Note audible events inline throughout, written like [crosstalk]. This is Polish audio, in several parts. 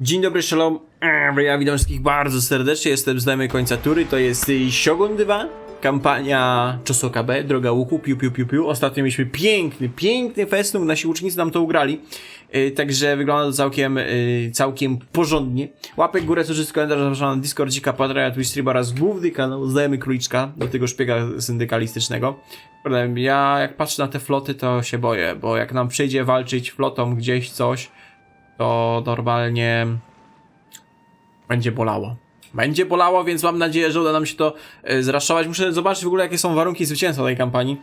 Dzień dobry, shalom. Eee, Ja witam wszystkich bardzo serdecznie. Jestem znajomy końca tury. To jest y, Shogun 2, kampania Chosoka B, droga łuku, piu, piu, piu, piu. Ostatnio mieliśmy piękny, piękny festun. Nasi ucznicy nam to ugrali. Y, Także wygląda to całkiem, y, całkiem porządnie. Łapek górę, co wszystko, zapraszam na Discordzika, Patrona, Twitch Stream oraz główny kanał Znajomy Króliczka, do tego szpiega syndykalistycznego. Ja jak patrzę na te floty, to się boję, bo jak nam przyjdzie walczyć flotą gdzieś coś, to normalnie będzie bolało. Będzie bolało, więc mam nadzieję, że uda nam się to e, zraszować. Muszę zobaczyć w ogóle, jakie są warunki zwycięstwa tej kampanii.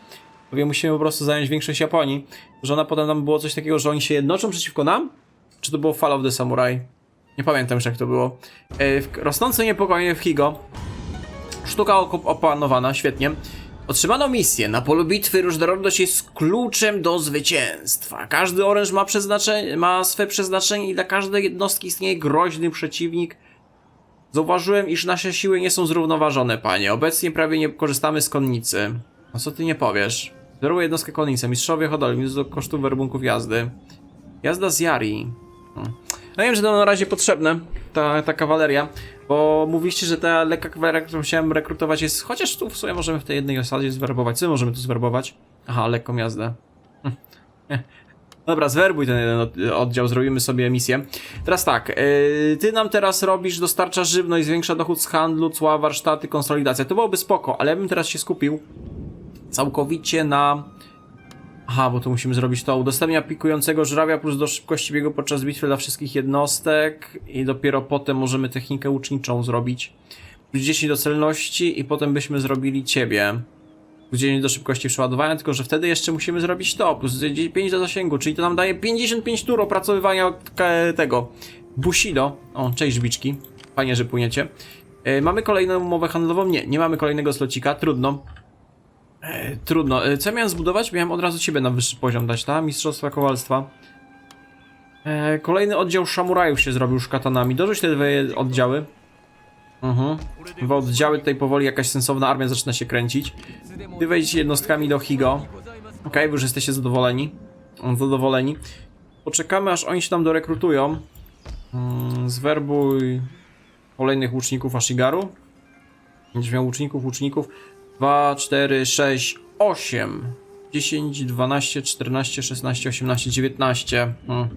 Bowiem musimy po prostu zająć większość Japonii. Że ona potem nam było coś takiego, że oni się jednoczą przeciwko nam? Czy to było Fall of the Samurai? Nie pamiętam już jak to było. E, Rosnące niepokoje w Higo. Sztuka opanowana, świetnie. Otrzymano misję. Na polu bitwy różnorodność jest kluczem do zwycięstwa. Każdy oręż ma, przeznaczenie, ma swe przeznaczenie i dla każdej jednostki istnieje groźny przeciwnik. Zauważyłem, iż nasze siły nie są zrównoważone, panie. Obecnie prawie nie korzystamy z konnicy. A co ty nie powiesz? Zeruje jednostkę konnicę. Mistrzowie hodowli, minus do kosztów werbunków jazdy. Jazda z Jari. Hmm. No wiem, że to na razie potrzebne, ta, ta kawaleria, bo mówiliście, że ta lekka kawaleria, którą chciałem rekrutować jest, chociaż tu w sumie możemy w tej jednej osadzie zwerbować. Co możemy tu zwerbować? Aha, lekką jazdę. [laughs] Dobra, zwerbuj ten jeden od- oddział, zrobimy sobie misję. Teraz tak, yy, ty nam teraz robisz, dostarcza żywność, zwiększa dochód z handlu, cła, warsztaty, konsolidacja. To byłoby spoko, ale ja bym teraz się skupił całkowicie na... Aha, bo tu musimy zrobić to. Udostępnia pikującego żurawia plus do szybkości biegu podczas bitwy dla wszystkich jednostek i dopiero potem możemy technikę łuczniczą zrobić. Plus 10 do celności i potem byśmy zrobili ciebie. Plus 10 do szybkości przeładowania, tylko że wtedy jeszcze musimy zrobić to. Plus 5 do zasięgu, czyli to nam daje 55 tur opracowywania tego. Bushido. O, cześć biczki. Fajnie, że płyniecie. E, mamy kolejną umowę handlową? Nie, nie mamy kolejnego slocika. Trudno. E, trudno. E, Co ja miałem zbudować? Miałem od razu ciebie na wyższy poziom dać, tak? Mistrzostwa Kowalstwa. E, kolejny oddział szamurajów się zrobił już katanami. Dorzuć te dwie oddziały. Mhm. Dwa oddziały, tutaj powoli jakaś sensowna armia zaczyna się kręcić. Ty wejdź jednostkami do Higo. Okej, wy już jesteście zadowoleni. Zadowoleni. Poczekamy aż oni się tam dorekrutują. Mm, zwerbuj kolejnych łuczników Ashigaru. Będziesz miał łuczników, łuczników. 2, 4, 6, 8, 10, 12, 14, 16, 18, 19. Hmm.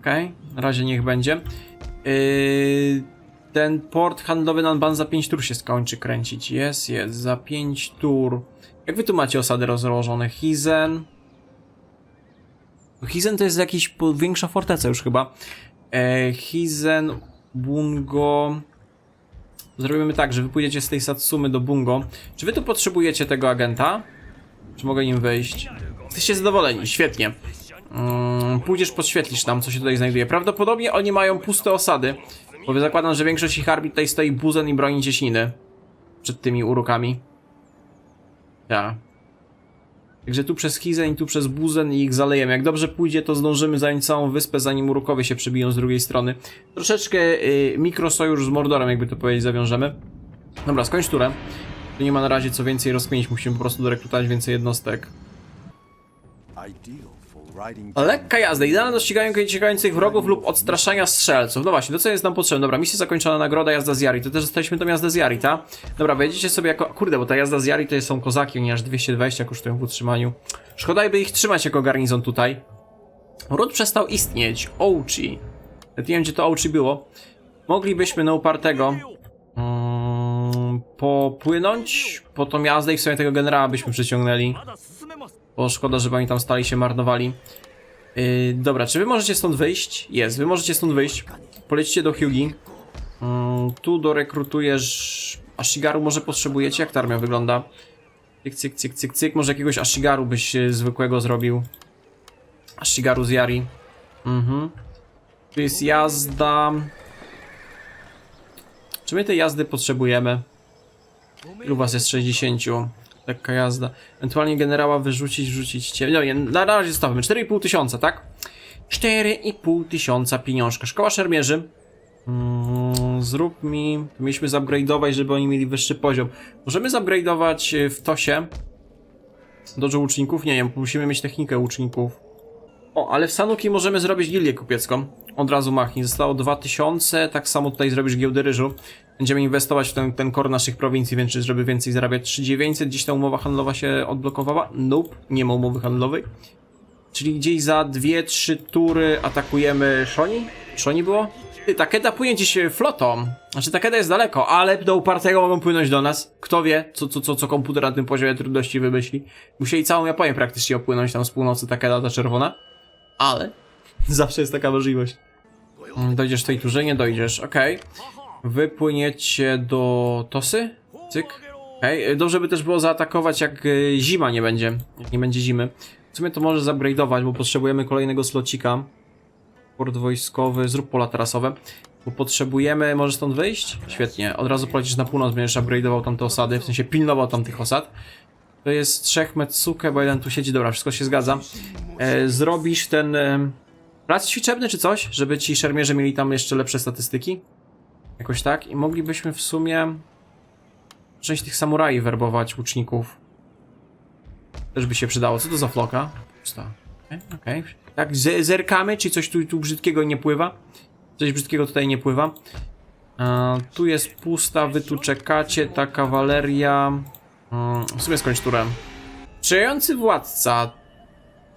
Okej, na razie niech będzie. Yy, ten port handlowy Nanban za 5 tur się skończy kręcić. Jest, jest, za 5 tur. Jak wy tu macie osady rozłożone? Hizen. Hizen to jest jakiś większa forteca już chyba. E, Hizen, Bungo. Zrobimy tak, że wy pójdziecie z tej Satsumy do Bungo. Czy wy tu potrzebujecie tego agenta? Czy mogę nim wejść? Jesteście zadowoleni, świetnie. Mm, pójdziesz, podświetlisz nam, co się tutaj znajduje. Prawdopodobnie oni mają puste osady, bo zakładam, że większość ich armii tutaj stoi buzen i broni cieśniny. Przed tymi urokami. Tak. Także tu przez Hizen tu przez Buzen i ich zalejemy. Jak dobrze pójdzie, to zdążymy zająć całą wyspę, zanim urokowie się przybiją z drugiej strony. Troszeczkę y, mikrosojusz z Mordorem, jakby to powiedzieć, zawiążemy. Dobra, skończ turę. Tu nie ma na razie co więcej rozkminić, musimy po prostu dorekrutować więcej jednostek. Ideal Lekka jazda, idealna do ścigania uciekających wrogów lub odstraszania strzelców. No właśnie, to co jest nam potrzebne? Dobra, misja zakończona, nagroda, jazda z Jari. To też dostaliśmy tą jazdę z Jari, ta? Dobra, wejdziecie sobie jako... Kurde, bo ta jazda z Jari to są kozaki, oni aż 220 kosztują w utrzymaniu. Szkoda by ich trzymać jako garnizon tutaj. Ród przestał istnieć. Ouchi. Nawet nie wiem, gdzie to Ouchi było. Moglibyśmy na upartego mm, popłynąć po tą jazdę i w sumie tego generała byśmy przyciągnęli. Bo szkoda, żeby oni tam stali się marnowali. Yy, dobra, czy wy możecie stąd wyjść? Jest, wy możecie stąd wyjść. Polecicie do Hyugi. Yy, tu dorekrutujesz... Ashigaru może potrzebujecie? Jak ta armia wygląda? Cyk, cyk, cyk, cyk, cyk. Może jakiegoś Ashigaru byś e, zwykłego zrobił. Ashigaru z Yari. Mhm. Tu jest jazda... Czy my tej jazdy potrzebujemy? Ilu was jest 60? Lekka jazda. Ewentualnie generała wyrzucić, wrzucić cię. No nie, na razie zostawimy. 4,5 tysiąca, tak? 4,5 tysiąca pieniążka. Szkoła szermierzy. Mm, zrób mi... Mieliśmy zupgrade'ować, żeby oni mieli wyższy poziom. Możemy zupgrade'ować y, w TOSie. Dużo łuczników? Nie wiem, musimy mieć technikę łuczników. O, ale w Sanuki możemy zrobić gildię kupiecką. Od razu machnij. Zostało 2000, tak samo tutaj zrobisz giełdę ryżu. Będziemy inwestować w ten, ten core naszych prowincji, więc żeby więcej zarabiać. 3900, gdzieś ta umowa handlowa się odblokowała? Nope, nie ma umowy handlowej. Czyli gdzieś za 2-3 tury atakujemy Shoni? Shoni było? Takeda płynie gdzieś flotą. Znaczy Takeda jest daleko, ale do upartego mogą płynąć do nas. Kto wie, co, co, co, co komputer na tym poziomie trudności wymyśli. Musieli całą Japonię praktycznie opłynąć tam z północy Takeda ta czerwona. Ale [laughs] zawsze jest taka możliwość. Mm, Dojdziesz w tej turze? Nie dojdziesz, okej. Wypłyniecie do Tosy? Cyk. Okej, dobrze by też było zaatakować jak y, zima nie będzie, jak nie będzie zimy. W sumie to może zupgrade'ować, bo potrzebujemy kolejnego slocika. Port wojskowy, zrób pola tarasowe. Bo potrzebujemy, możesz stąd wyjść? Świetnie, od razu polecisz na północ, będziesz upgrade'ował tamte osady, w sensie pilnował tamtych osad. To jest trzech Metsuke, bo jeden tu siedzi, dobra, wszystko się zgadza. E, zrobisz ten e, plac ćwiczebny czy coś, żeby ci szermierze mieli tam jeszcze lepsze statystyki? Jakoś tak? I moglibyśmy w sumie część tych samurajów werbować, łuczników. Też by się przydało. Co to za floka? Pusta. Okej, okej. Tak, z- zerkamy, czy coś tu, tu brzydkiego nie pływa? Coś brzydkiego tutaj nie pływa. A, tu jest pusta, wy tu czekacie, ta kawaleria... Mm, w sumie skończ turem. Sprzyjający władca.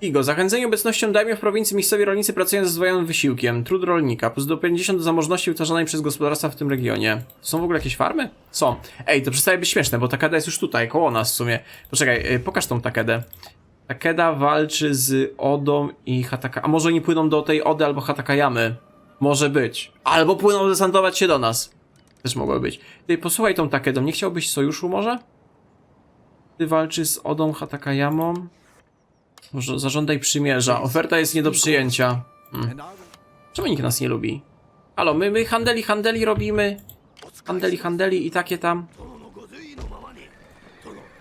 Igo, zachęcenie obecnością dajmy w prowincji miejscowi rolnicy pracują ze zdwojonym wysiłkiem. Trud rolnika, plus do 50 do zamożności wytwarzanej przez gospodarstwa w tym regionie. Są w ogóle jakieś farmy? Są. Ej, to przestaje być śmieszne, bo Takeda jest już tutaj, koło nas w sumie. Poczekaj, y, pokaż tą Takedę. Takeda walczy z Odą i Hataka... A może oni płyną do tej Ody albo Hatakayamy? Może być. Albo płyną desantować się do nas. Też mogło być. Ty, posłuchaj tą Takedą, nie chciałbyś sojuszu może? Ty walczy z Odą Hatakayamą? Zażądaj przymierza. Oferta jest nie do przyjęcia. Hmm. Czemu nikt nas nie lubi? Halo, my, my handeli, handeli robimy. Handeli, handeli i takie tam.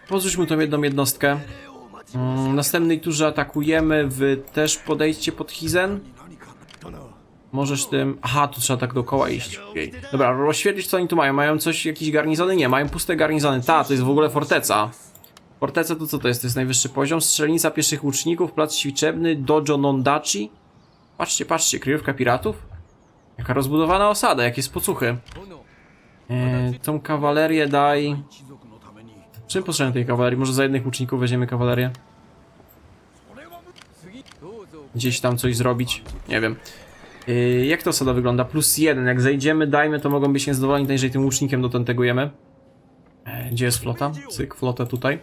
Pozrzuć mu tą jedną jednostkę. Mm, następnej turze atakujemy. Wy też podejdźcie pod Hizen. Możesz tym... Aha, tu trzeba tak dookoła iść. Okej. Dobra, rozświetlić co oni tu mają. Mają coś, jakieś garnizony? Nie, mają puste garnizony. Ta, to jest w ogóle forteca. Forteca to co to jest? To jest najwyższy poziom. Strzelnica pieszych łuczników, plac ćwiczebny, dojo nondachi. Patrzcie, patrzcie, kryjówka piratów. Jaka rozbudowana osada, jakie spocuchy. E, tą kawalerię daj... Czym potrzebujemy tej kawalerii? Może za jednych łuczników weźmiemy kawalerię? Gdzieś tam coś zrobić? Nie wiem. E, jak ta osada wygląda? Plus jeden. Jak zejdziemy, dajmy, to mogą być niezadowoleni, to jeżeli tym łucznikiem dotentegujemy. E, gdzie jest flota? Cyk, flotę tutaj.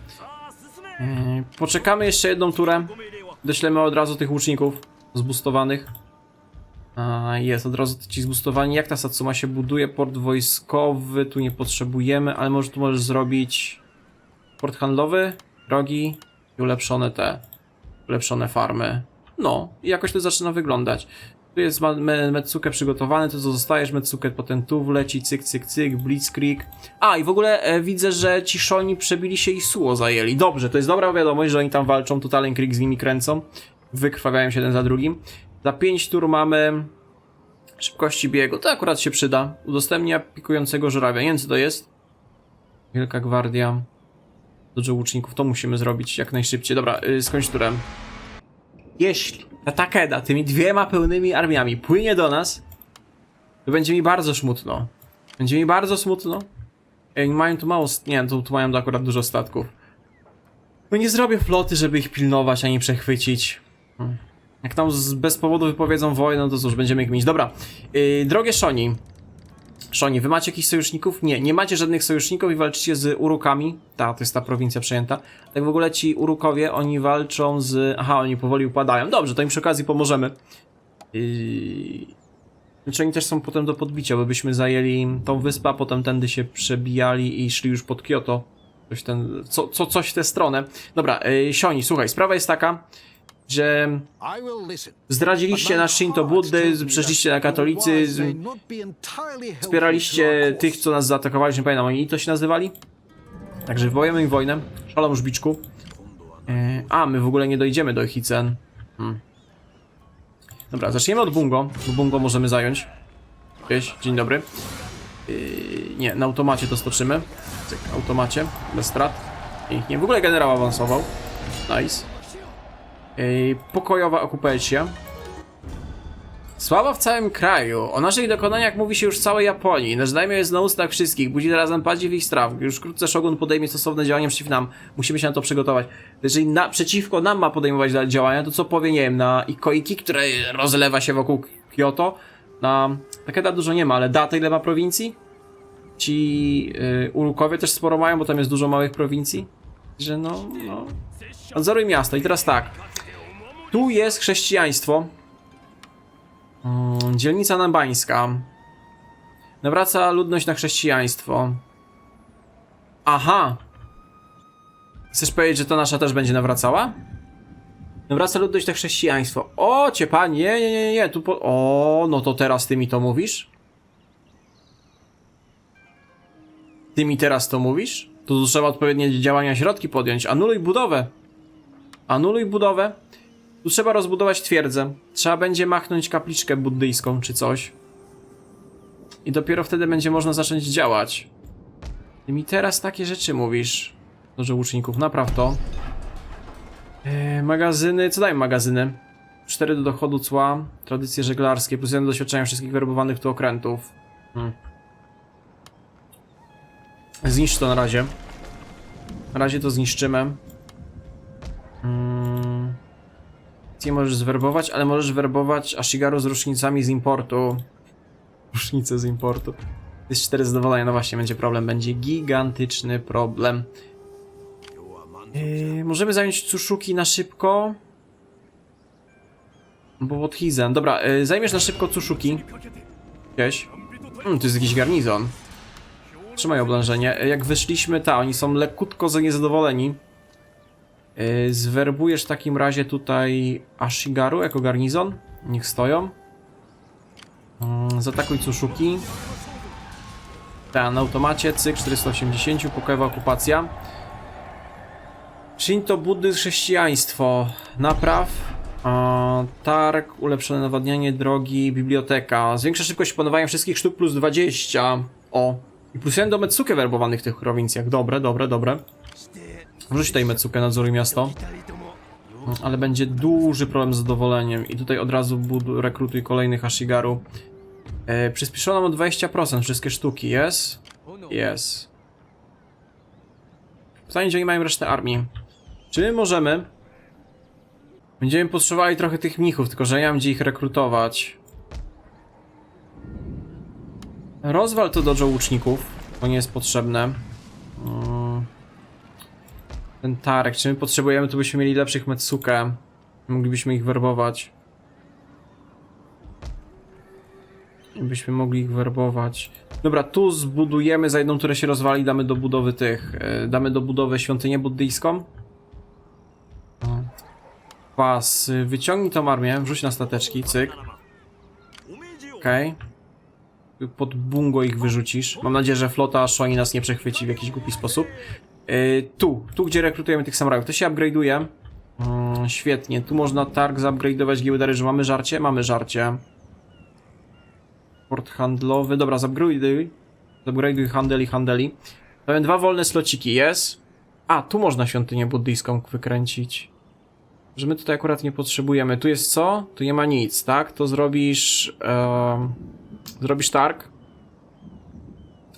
E, poczekamy jeszcze jedną turę. Doślemy od razu tych łuczników zbustowanych. Jest, od razu ci zbustowani. Jak ta Satsuma się buduje? Port wojskowy, tu nie potrzebujemy, ale może tu możesz zrobić port handlowy, drogi i ulepszone te, ulepszone farmy. No, i jakoś to zaczyna wyglądać. Tu jest Metsuke przygotowany, to co zostajesz, Metsuke potem tu wleci, cyk, cyk, cyk, Blitzkrieg. A, i w ogóle e, widzę, że ci Shoni przebili się i Suo zajęli. Dobrze, to jest dobra wiadomość, że oni tam walczą, tu Talen Krieg z nimi kręcą. Wykrwawiają się jeden za drugim. Za 5 tur mamy szybkości biegu, to akurat się przyda. Udostępnia pikującego żurawia. Nie wiem co to jest. Wielka Gwardia. Dużo łuczników, to musimy zrobić jak najszybciej. Dobra, yy, skończ turem. Jeśli ta Takeda tymi dwiema pełnymi armiami płynie do nas, to będzie mi bardzo smutno. Będzie mi bardzo smutno. Ej, mają tu mało... Nie, tu, tu mają akurat dużo statków. No nie zrobię floty, żeby ich pilnować, ani przechwycić. Hmm. Jak tam z, bez powodu wypowiedzą wojnę, to cóż, będziemy ich mieć. Dobra, yy, drogie Shoni. Shoni, wy macie jakichś sojuszników? Nie, nie macie żadnych sojuszników i walczycie z Urukami. Ta, to jest ta prowincja przejęta. Tak w ogóle ci Urukowie, oni walczą z... Aha, oni powoli upadają. Dobrze, to im przy okazji pomożemy. Yy... Znaczy oni też są potem do podbicia, bo byśmy zajęli tą wyspę, a potem tędy się przebijali i szli już pod Kyoto. Coś, ten, co, co, coś w tę stronę. Dobra, yy, Sioni, słuchaj, sprawa jest taka, że zdradziliście na Shinto buddyzm, przeszliście na katolicyzm, wspieraliście tych, co nas zaatakowali, nie pamiętam, oni to się nazywali? Także wywołujemy im wojnę. Szalom żbiczku. E, a, my w ogóle nie dojdziemy do Hicen. Hmm. Dobra, zaczniemy od Bungo, bo Bungo możemy zająć. Cześć, dzień dobry. Yy, nie, na automacie to stoczymy. Automacie, bez strat. Pięknie. W ogóle generał awansował. Nice. Yy, pokojowa okupacja. Sława w całym kraju. O naszych dokonaniach mówi się już w całej Japonii. Nasz daimyo jest na ustach wszystkich. Budzi zarazem padzi w ich straw. Już wkrótce Shogun podejmie stosowne działania przeciw nam. Musimy się na to przygotować. Jeżeli na, przeciwko nam ma podejmować działania, to co powie, nie wiem, na Ikoiki, które rozlewa się wokół Kyoto? Na Takeda dużo nie ma, ale Data ile ma prowincji? Ci y, Urukowie też sporo mają, bo tam jest dużo małych prowincji. Że no, no. Nadzoruj miasto. I teraz tak. Tu jest chrześcijaństwo. Mm, dzielnica nabańska. Nawraca ludność na chrześcijaństwo. Aha. Chcesz powiedzieć, że to nasza też będzie nawracała? Nawraca ludność na chrześcijaństwo. O, cię pan, nie, nie, nie, nie, tu po... O, no to teraz ty mi to mówisz? Ty mi teraz to mówisz? Tu trzeba odpowiednie działania, środki podjąć. Anuluj budowę. Anuluj budowę. Tu trzeba rozbudować twierdzę. Trzeba będzie machnąć kapliczkę buddyjską czy coś. I dopiero wtedy będzie można zacząć działać. Ty mi teraz takie rzeczy mówisz. Dobrze, łuczników, napraw to. Eee, magazyny, co dają magazyny? 4 do dochodu cła, tradycje żeglarskie, plus 1 do doświadczenia wszystkich werbowanych tu okrętów. Hmm. Zniszcz to na razie. Na razie to zniszczymy. Nie możesz zwerbować, ale możesz werbować Ashigaru z rusznicami z importu. [laughs] Rusznice z importu. Jest 4 zadowolenia, no właśnie, będzie problem. Będzie gigantyczny problem. Yy, możemy zająć Tsushuki na szybko. Bo pod Hizen. Dobra, yy, zajmiesz na szybko Tsushuki. Gdzieś. Hmm, to jest jakiś garnizon. Trzymaj oblężenie. Yy, Jak wyszliśmy, ta, oni są lekkutko za niezadowoleni. Yy, zwerbujesz w takim razie tutaj Ashigaru jako garnizon. Niech stoją. Yy, zaatakuj Tsushuki. Ta, na automacie, cyk 480, pokojowa okupacja. Shinto, buddyzm, chrześcijaństwo. Napraw. E, targ, ulepszone nawadnianie drogi, biblioteka. Zwiększa szybkość panowania wszystkich sztuk plus 20. O. I plus 1 do Metsuke werbowanych w tych prowincjach. Dobre, dobre, dobre. Wrzuć tutaj Metsuke, nadzoruj miasto. No, Ale będzie duży problem z zadowoleniem. I tutaj od razu rekrutuj kolejnych Ashigaru. E, przyspieszono o 20% wszystkie sztuki, jest? Jest. Pytanie, gdzie oni mają resztę armii. Czy my możemy? Będziemy potrzebowali trochę tych mnichów, tylko że ja mam gdzie ich rekrutować. Rozwal to dojo łuczników, bo nie jest potrzebne. Ten Tarek, czy my potrzebujemy, to byśmy mieli lepszych Metsuke. Moglibyśmy ich werbować. Byśmy mogli ich werbować. Dobra, tu zbudujemy za jedną, która się rozwali, damy do budowy tych. e, Damy do budowy świątynię buddyjską. Pas, y, wyciągnij tą armię, wrzuć na stateczki, cyk. Okej. Okay. Pod bungo ich wyrzucisz. Mam nadzieję, że flota Shoani nas nie przechwyci w jakiś głupi sposób. Yy, tu, tu gdzie rekrutujemy tych samurajów, to się upgrade'uje. Mm, świetnie, tu można targ zupgrade'ować giełdary, że mamy żarcie? Mamy żarcie. Port handlowy, dobra, zupgrade'uj. Zupgrade'uj handel i handeli. Mamy dwa wolne slociki, jest. A, tu można świątynię buddyjską wykręcić. Że my tutaj akurat nie potrzebujemy. Tu jest co? Tu nie ma nic, tak? To zrobisz... em, zrobisz targ.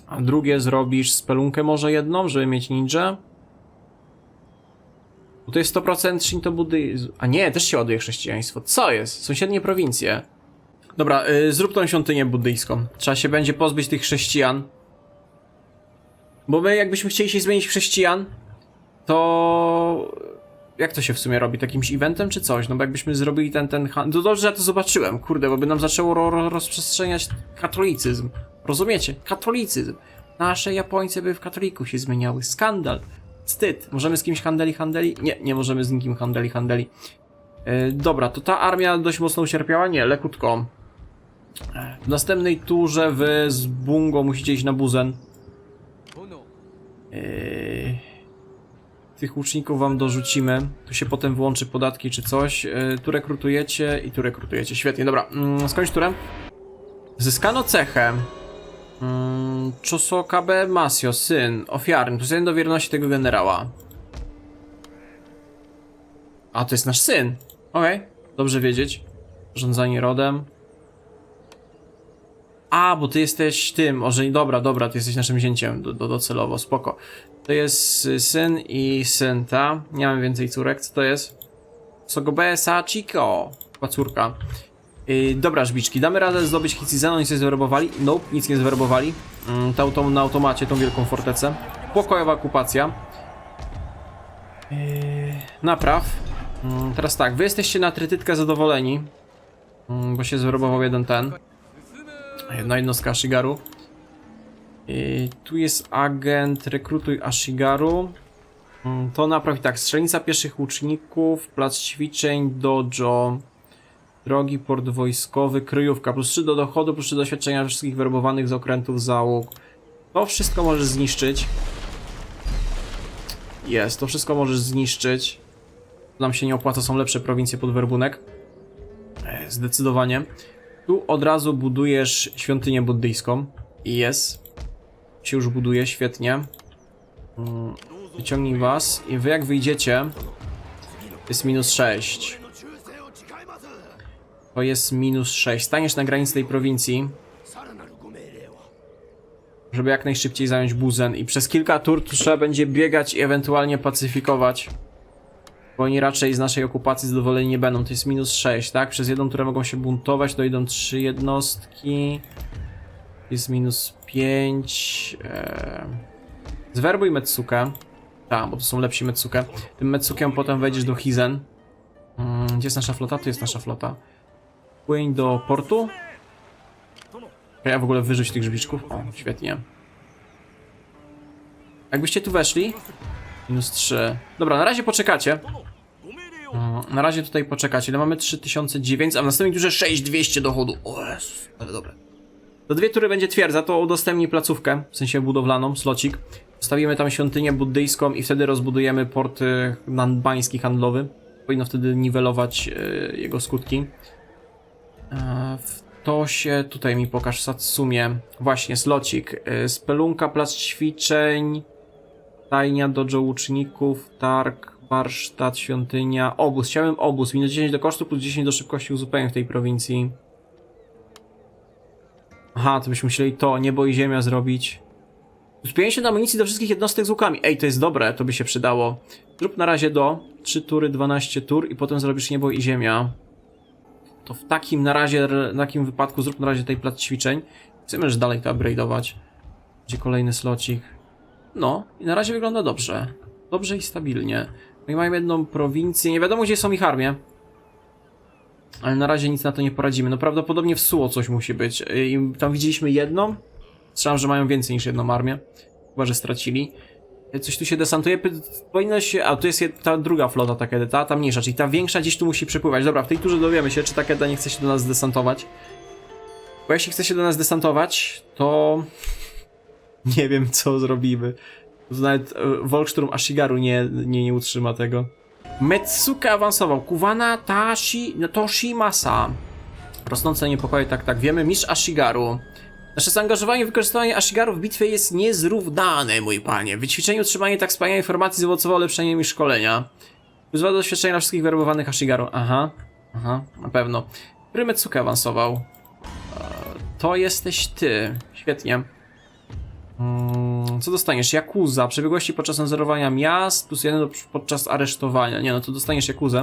A drugie zrobisz spelunkę może jedną, żeby mieć ninja. Bo to jest 100% Shinto buddyzm. A nie, też się ładuje chrześcijaństwo. Co jest? Sąsiednie prowincje. Dobra, y, zrób tą świątynię buddyjską. Trzeba się będzie pozbyć tych chrześcijan. Bo my jakbyśmy chcieli się zmienić w chrześcijan, to... Jak to się w sumie robi? Takimś eventem czy coś? No bo jakbyśmy zrobili ten, ten. To dobrze, ja to zobaczyłem, kurde, bo by nam zaczęło ro, ro, rozprzestrzeniać katolicyzm. Rozumiecie? Katolicyzm. Nasze Japońcy by w katoliku się zmieniały. Skandal. Wstyd. Możemy z kimś handeli, handeli? Nie, nie możemy z nikim handeli, handeli. Yy, dobra, to ta armia dość mocno ucierpiała? Nie, lekutko. E, W następnej turze wy z Bungo musicie iść na Buzen. Yy, tych łuczników wam dorzucimy. Tu się potem włączy podatki czy coś. Yy, tu rekrutujecie i tu rekrutujecie. Świetnie, dobra. Mm, skończ turem. Zyskano cechę. Mm, Chosokabe Masio, syn, ofiarny. Jeden do wierności tego generała. A, to jest nasz syn. Okej, dobrze wiedzieć. Rządzanie rodem. A, bo ty jesteś tym, może dobra, dobra, ty jesteś naszym zięciem do, do, docelowo, spoko. To jest y, syn i syn, ta? Nie mam więcej córek, co to jest? Sogobe Sachiko, chyba córka. Yy, dobra, żbiczki, damy radę zdobyć Hitsizan, oni coś zwerbowali? Nope, nic nie zwerbowali. Yy, tą, tą, na automacie, tą wielką fortecę. Pokojowa okupacja. Yy, napraw. Yy, teraz tak, wy jesteście na trytytkę zadowoleni. Yy, bo się zwerbował jeden ten. Jedna jednostka Ashigaru. Tu jest agent, rekrutuj Ashigaru. Mm, To naprawi tak, strzelnica pieszych łuczników, plac ćwiczeń, dojo, drogi, port wojskowy, kryjówka, plus 3 do dochodu, plus 3 do doświadczenia wszystkich werbowanych z okrętów załóg. To wszystko możesz zniszczyć. Jest, to wszystko możesz zniszczyć. Nam się nie opłaca, są lepsze prowincje pod werbunek. E, Zdecydowanie. Tu od razu budujesz świątynię buddyjską. Jest. Się już buduje, świetnie. Mm, Wyciągnij was i wy jak wyjdziecie jest minus 6. To jest minus 6. Staniesz na granicy tej prowincji, żeby jak najszybciej zająć Buzen i przez kilka tur tu trzeba będzie biegać i ewentualnie pacyfikować. Bo oni raczej z naszej okupacji zadowoleni nie będą. To jest minus 6, tak? Przez jedną turę mogą się buntować, dojdą 3 jednostki. Jest minus 5. Eee... Zwerbuj Metsukę. Tak, bo to są lepsi Metsukę. Tym Metsukiem potem wejdziesz do Hizen. Mm, gdzie jest nasza flota? Tu jest nasza flota. Płyń do portu. Ja w ogóle wyrzuć tych grzybiczków. O, świetnie. Jakbyście tu weszli. Minus 3. Dobra, na razie poczekacie. Mm, Na razie tutaj poczekacie. Ale mamy 3900, a w następnej turze 6200 dochodu. O Jezus, ale dobre. Do dwie tury będzie twierdza, to udostępni placówkę, w sensie budowlaną, slocik. Postawimy tam świątynię buddyjską i wtedy rozbudujemy port y, nanbański handlowy. Powinno wtedy niwelować y, jego skutki. W to się tutaj mi pokaż Satsumie. Właśnie, slocik. Y, spelunka, plac ćwiczeń, stajnia, dojo łuczników, targ, warsztat, świątynia, obóz. Chciałem obóz. Minus 10 do kosztu plus 10 do szybkości uzupełnień w tej prowincji. Aha, to byśmy musieli to, niebo i ziemia zrobić. Plus 50 amunicji do wszystkich jednostek z łukami. Ej, to jest dobre, to by się przydało. Zrób na razie do 3 tury, 12 tur i potem zrobisz niebo i ziemia. To w takim na razie, w takim wypadku zrób na razie tej plac ćwiczeń. Chcemy dalej to upgrade'ować. Gdzie kolejny slocik. No, i na razie wygląda dobrze. Dobrze i stabilnie. No i mają jedną prowincję, nie wiadomo gdzie są ich armie. Ale na razie nic na to nie poradzimy. No prawdopodobnie w Suło coś musi być. I tam widzieliśmy jedną. Strzelam, że mają więcej niż jedną armię. Chyba, że stracili. Coś tu się desantuje. Powinno się... A, tu jest ta druga flota Takedy, ta, mniejsza, czyli ta większa gdzieś tu musi przepływać. Dobra, w tej turze dowiemy się, czy Takeda nie chce się do nas zdesantować. Bo jeśli chce się do nas desantować, to... [laughs] Nie wiem, co zrobimy. Nawet e, Volksturm Ashigaru nie, nie, nie utrzyma tego. Metsuka awansował. Kuwana Tashi, no, Toshimasa. Rosnące niepokoje, tak, tak, wiemy. Mistrz Ashigaru. Nasze zaangażowanie w wykorzystywanie Ashigaru w bitwie jest niezrównane, mój panie. W wyćwiczeniu utrzymanie tak wspaniałej informacji zaowocowało ulepszeniem i szkolenia. Dwa doświadczenia wszystkich werbowanych Ashigaru. Aha, aha, na pewno. Który Metsuka awansował? Eee, to jesteś ty. Świetnie. Mm, Co dostaniesz? Jakuza. Przebiegłości podczas nadzorowania miast plus jeden podczas aresztowania. Nie no, to dostaniesz Jakuzę.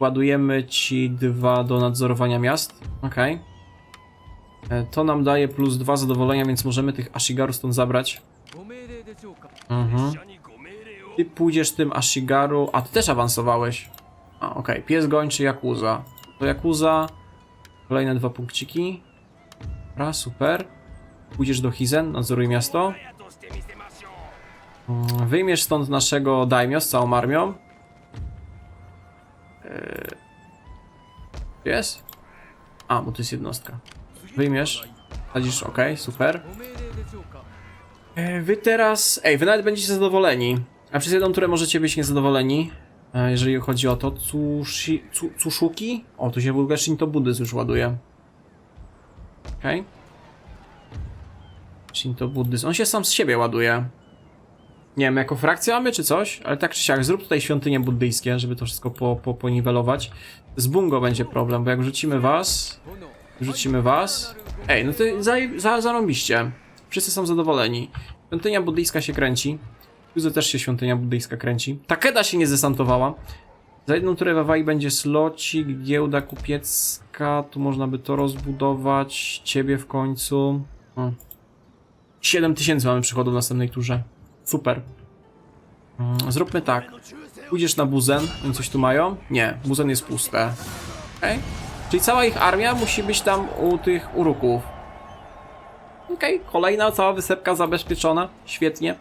Ładujemy ci dwa do nadzorowania miast. Okej. E, To nam daje plus dwa zadowolenia, więc możemy tych Ashigaru stąd zabrać. Mhm. Ty pójdziesz tym Ashigaru. A, ty też awansowałeś. A, okej. Pies gończy Jakuza. To Jakuza. Kolejne dwa punkciki. Dobra, super. Pójdziesz do Hizen, nadzoruj miasto. Mm, Wyjmiesz stąd naszego daimyo z całą armią. Eee, Jest? A, bo to jest jednostka. Wyjmiesz. Sadzisz, ok, super. Eee, Wy teraz... Ej, wy nawet będziecie zadowoleni. A przez jedną turę możecie być niezadowoleni. e, Jeżeli chodzi o to. Tsu, Tsushuki? O, tu się w ogóle Shinto buddyzm już ładuje. Okej. Okay. Shinto buddyzm. On się sam z siebie ładuje. Nie wiem, jako frakcję mamy czy coś, ale tak czy siak, zrób tutaj świątynie buddyjskie, żeby to wszystko po, po, poniwelować. Z Bungo będzie problem, bo jak rzucimy was, rzucimy was, Ej, no to za, za, zarąbiście. Wszyscy są zadowoleni. Świątynia buddyjska się kręci. Tu też się świątynia buddyjska kręci. Takeda się nie zdesantowała. Za jedną turę w Hawaii będzie slocik, giełda kupiecka. Tu można by to rozbudować. Ciebie w końcu. O. 7 tysięcy mamy przychodu w następnej turze. Super. Mm, Zróbmy tak. Pójdziesz na Buzen. Oni coś tu mają? Nie, Buzen jest puste. Okej. Czyli cała ich armia musi być tam u tych uruków. Okej, kolejna cała wysepka zabezpieczona. Świetnie.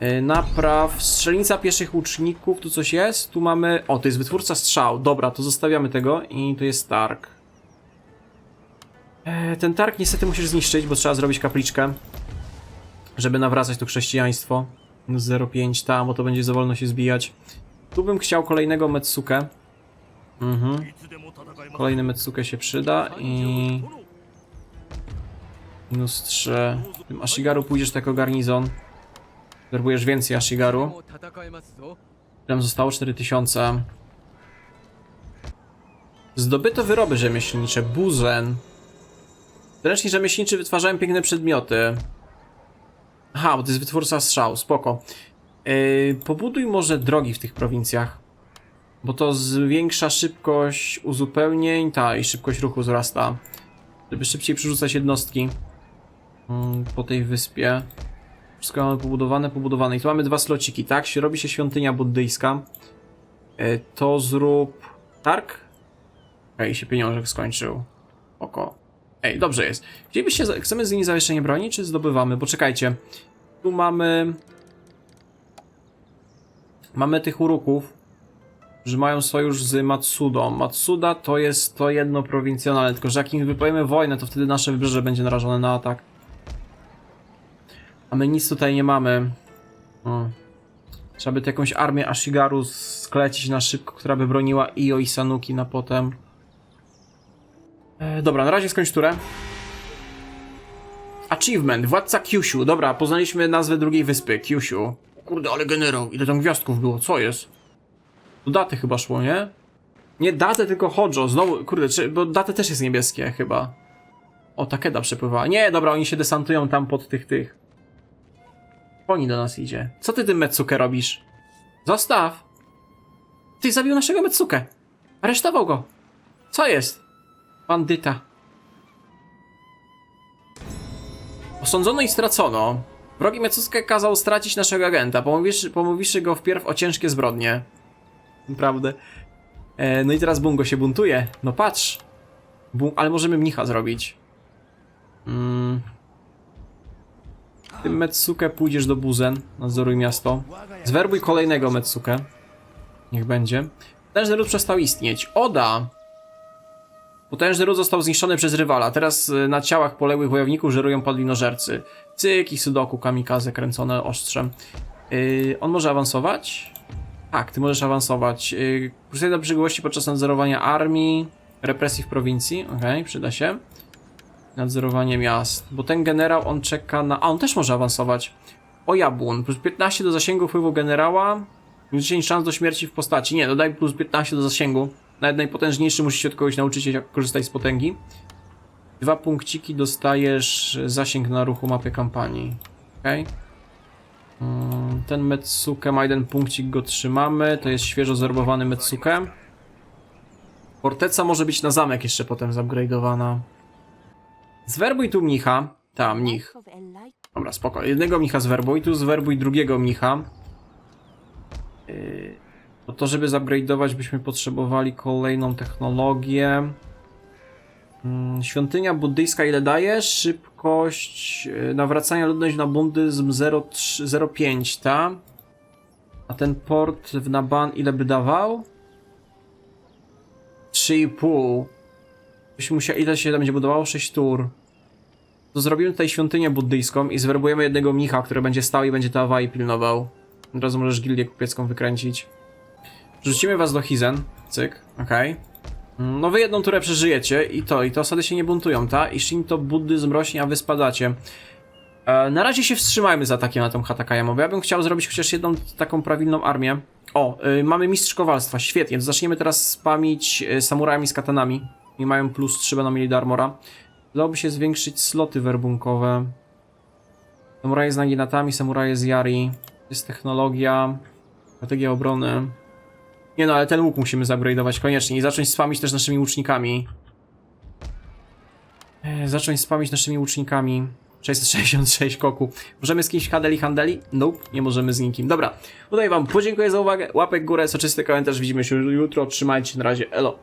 Yy, Napraw, strzelnica pieszych łuczników, tu coś jest? Tu mamy... O, to jest wytwórca strzał. Dobra, to zostawiamy tego i to jest targ. E, Ten targ niestety musisz zniszczyć, bo trzeba zrobić kapliczkę, żeby nawracać to chrześcijaństwo. 0,5 tam, bo to będzie za wolno się zbijać. Tu bym chciał kolejnego Metsuke. Mhm. Kolejny Metsuke się przyda i... minus Mnóstrze... Tym Ashigaru pójdziesz jako garnizon. Zerwujesz więcej Ashigaru. Tam zostało 4000. Zdobyto wyroby rzemieślnicze. Buzen. Ręcznik rzemieślniczy wytwarzają piękne przedmioty. Aha, bo to jest wytwórca strzał. Spoko. Yy, pobuduj może drogi w tych prowincjach. Bo to zwiększa szybkość uzupełnień, ta i szybkość ruchu wzrasta. Żeby szybciej przerzucać jednostki mm, po tej wyspie. Wszystko mamy pobudowane, pobudowane. I tu mamy dwa slociki, tak? Robi się świątynia buddyjska. E, To zrób targ? Ej, się pieniążek skończył. Oko. Ej, dobrze jest. Chcielibyście, chcemy z nimi zawieszenie broni, czy zdobywamy? Bo czekajcie. Tu mamy... Mamy tych uruków, że mają sojusz z Matsudą. Matsuda to jest to jedno prowincjonalne, tylko że jak im wypowiemy wojnę, to wtedy nasze wybrzeże będzie narażone na atak. A my nic tutaj nie mamy. O. Trzeba by tu jakąś armię Ashigaru sklecić na szybko, która by broniła Io i Sanuki na potem. E, dobra, na razie skończ turę. Achievement, władca Kyushu. Dobra, poznaliśmy nazwę drugiej wyspy, Kyushu. Kurde, ale generał, ile tam gwiazdków było, co jest? Do daty chyba szło, nie? Nie datę, tylko Hojo, znowu, kurde, czy, bo datę też jest niebieskie chyba. O, Takeda przepływała. Nie, dobra, oni się desantują tam pod tych, tych. Oni do nas idzie. Co ty tym Metsuke robisz? Zostaw! Ty zabił naszego Metsuke! Aresztował go! Co jest? Bandyta. Osądzono i stracono. Wrogi Metsuke kazał stracić naszego agenta, pomówiwszy, pomówiwszy go wpierw o ciężkie zbrodnie. Naprawdę. E, no i teraz Bungo się buntuje. No patrz. Ale możemy mnicha zrobić. Mm. Tym Metsuke pójdziesz do Buzen, nadzoruj miasto. Zwerbuj kolejnego Metsuke. Niech będzie. Potężny lud przestał istnieć. Oda! Potężny lud został zniszczony przez rywala. Teraz y, na ciałach poległych wojowników żerują podwinożercy. Cyk i sudoku kamikaze kręcone ostrzem. Yy, on może awansować? Tak, ty możesz awansować. Yy, Krusejda brzegłości podczas nadzorowania armii, represji w prowincji. Okej, przyda się. Nadzorowanie miast. Bo ten generał, on czeka na... A, on też może awansować. O jabłon. Plus 15 do zasięgu wpływu generała. Minus 10 szans do śmierci w postaci. Nie, dodaj plus 15 do zasięgu. Nawet najpotężniejszy musi się od kogoś nauczyć, jak korzystać z potęgi. Dwa punkciki dostajesz zasięg na ruchu mapy kampanii. Okej. Mm, Ten Metsuke ma jeden punkcik, go trzymamy. To jest świeżo zerbowany Metsuke. Forteca może być na zamek jeszcze potem zupgrade'owana. Zwerbuj tu mnicha. Ta, mnich. Dobra, spoko. Jednego mnicha zwerbuj, tu zwerbuj drugiego mnicha. Yy, bo to, żeby zupgrade'ować, byśmy potrzebowali kolejną technologię. Mm, Świątynia buddyjska ile daje? Szybkość yy, nawracania ludność na buddyzm 0,3 0,5, ta? A ten port w Naban ile by dawał? 3,5. Byśmy musieli, ile się tam będzie budowało? 6 tur. To zrobimy tutaj świątynię buddyjską i zwerbujemy jednego mnicha, który będzie stał i będzie to Hawaii pilnował. Od razu możesz gildię kupiecką wykręcić. Rzucimy was do Hizen. Cyk, okej. Mm, No wy jedną turę przeżyjecie i to, i te osady się nie buntują, ta? I Shinto buddyzm rośnie, a wy spadacie. E, na razie się wstrzymajmy z atakiem na tą Hatakayamę, bo ja bym chciał zrobić chociaż jedną taką prawilną armię. O, y, mamy mistrz kowalstwa, świetnie. To zaczniemy teraz spamić y, samurajami z katanami. I mają plus 3, będą mieli do armora. Dałoby się zwiększyć sloty werbunkowe. Samuraje z naginatami, samuraje z Yari. Jest technologia, strategia obrony. Nie no, ale ten łuk musimy zupgrade'ować koniecznie i zacząć spamić też naszymi łucznikami. Ech, Zacząć spamić naszymi łucznikami. 666 koku. Możemy z kimś handeli handeli? Nope, nie możemy z nikim. Dobra, tutaj wam podziękuję za uwagę. Łapek górę, soczysty komentarz. Widzimy się jutro. Trzymajcie się, na razie. Elo.